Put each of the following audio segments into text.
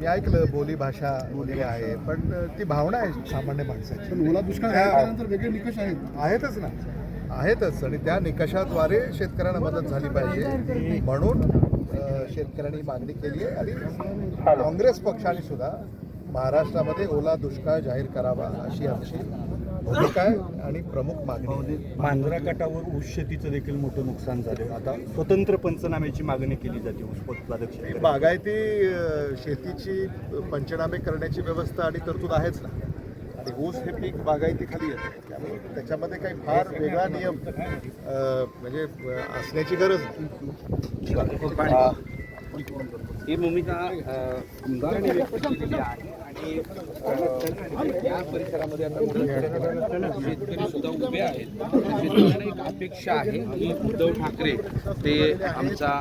मी ऐकलं बोली भाषा वगैरे आहे पण ती भावना आहे सामान्य माणसाची. ओला दुष्काळ जाहीर केल्यानंतर वेगळे निकष आहेत. आहेतच ना. आहेतच आणि त्या निकषाद्वारे शेतकऱ्यांना मदत झाली पाहिजे. म्हणून शेतकऱ्यांनी मागणी केली आहे आणि काँग्रेस पक्षाने सुद्धा महाराष्ट्रामध्ये ओला दुष्काळ जाहीर करावा अशी आमची भूमिका आहे आणि प्रमुख मागणी. मांजरा काटावर ऊस शेतीचं देखील मोठं नुकसान झालं आता स्वतंत्र पंचनाम्याची मागणी केली जाते ऊस उत्पादक बागायती शेतीची पंचनामे करण्याची व्यवस्था आणि तरतूद आहेच ना. आणि ऊस हे पीक बागायती खाली येतं त्यामुळे त्याच्यामध्ये काही फार वेगळा नियम म्हणजे असण्याची गरज नाही. ही भूमिका आमदारांनी व्यक्त केलेली आहे. या परिसरामध्ये आता शेतकरी सुद्धा उभे आहेत. शेतकऱ्यांना एक अपेक्षा आहे की उद्धव ठाकरे ते आमचा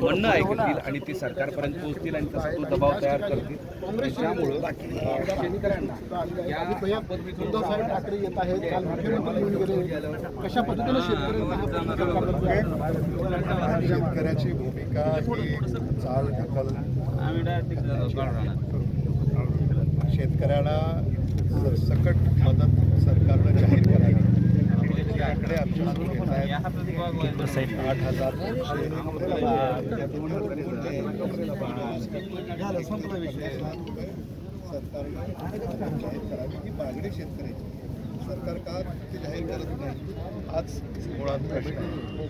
म्हणणं ऐकतील आणि ते सरकारपर्यंत पोहोचतील आणि तसा तो दबाव तयार करतील. त्यामुळं शेतकऱ्यांना या उद्धवसाहेब ठाकरे येत आहेत. कशा पद्धतीने शेतकऱ्यांना शेतकऱ्याची भूमिका ही चाल ढकल. शेतकऱ्यांना सकट मदत सरकारनं जाहीर करावी आकडे आहेत. आठ हजार. सरकारनं जाहीर करावी ही मागणी शेतकऱ्याची सरकार का ते जाहीर करत नाही. आज मुळात प्रश्न आहे.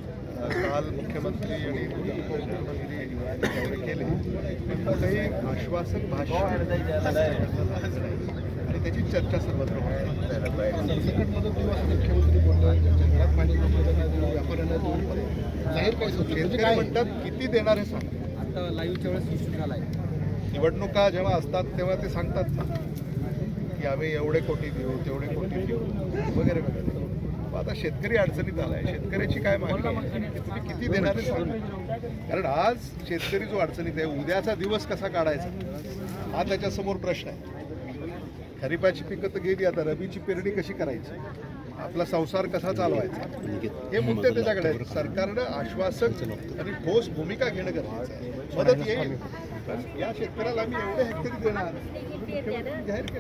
काल मुख्यमंत्री आणि उपमुख्यमंत्री केले पण काही आश्वासक भाषण आणि त्याची चर्चा सर्वत्र मुख्यमंत्री बोलतात घरात पाणी व्यापाऱ्यांना जाहीर काय शेतकरी म्हणतात किती देणार हे सांग. आता लाईव्हच्या वेळेस इश्यू झाला आहे निवडणुका जेव्हा असतात तेव्हा ते सांगतात. ना की आम्ही एवढे कोटी देऊ तेवढे कोटी देऊ वगैरे वगैरे. मग आता शेतकरी अडचणीत आलाय. शेतकऱ्याची काय मागणी आहे? तुम्ही किती देणार कारण आज शेतकरी जो अडचणीत आहे उद्याचा दिवस कसा काढायचा? हा त्याच्यासमोर प्रश्न आहे. खरीपाची पिकं तर गेली आता रबीची पेरणी कशी करायची? आपला संसार कसा चालवायचा? हे मुद्दे त्याच्याकडे आहेत. सरकारनं आश्वासक आणि ठोस भूमिका घेणं गरजेचं आहे. मदत येईल. या शेतकऱ्याला आम्ही एवढे हेक्टरी देणार.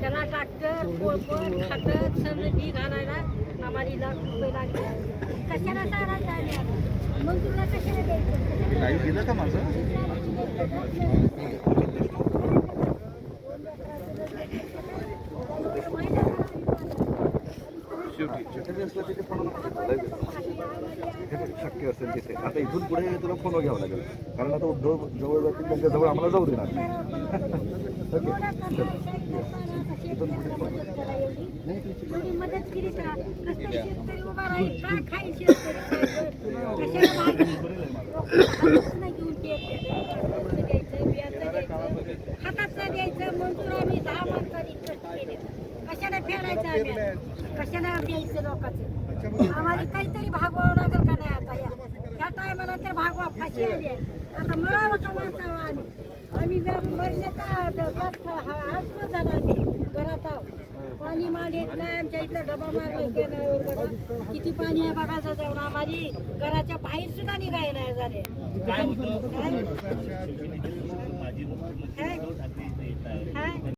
त्याला ट्रॅक्टर कोळपण खातं सगळं बी घालायला आम्हाला लाख रुपये लागले. कशाला चालायचं? मग तुला कशाला द्यायचं? लाईव्ह गेलं का माझं? शक्य असेल तिथे आता इथून पुढे तुला फोन घ्यावा लागेल कारण आता उद्धव जवळ जातील त्यांच्या जवळ आम्हाला जाऊ देणार नाही. कोणी मदत केली का कसं शेतकरी उभा राहील काय खाईल शेतकरी कशाला मागणी? लोकं नाही घेऊन ते कर्ज द्यायचं म्हणून आम्ही दहा माणसांनी फेडायचं आम्ही कशाला द्यायचं लोकांचं? आम्हाला काहीतरी भागवावं लागेल का नाही आता या? या टायमाला तर भागवा फाशी आली आहे. आता मिळावं का माणसावं आम्ही. आम्ही मरण्याचा झाला आम्ही घरात आहोत. पाणी माल येत नाही आमच्या इथला डबा मारला बघा किती पाणी आहे बघायचं जाऊन आम्हाला घराच्या बाहेर सुद्धा निघाय नाही झाले. काय? काय?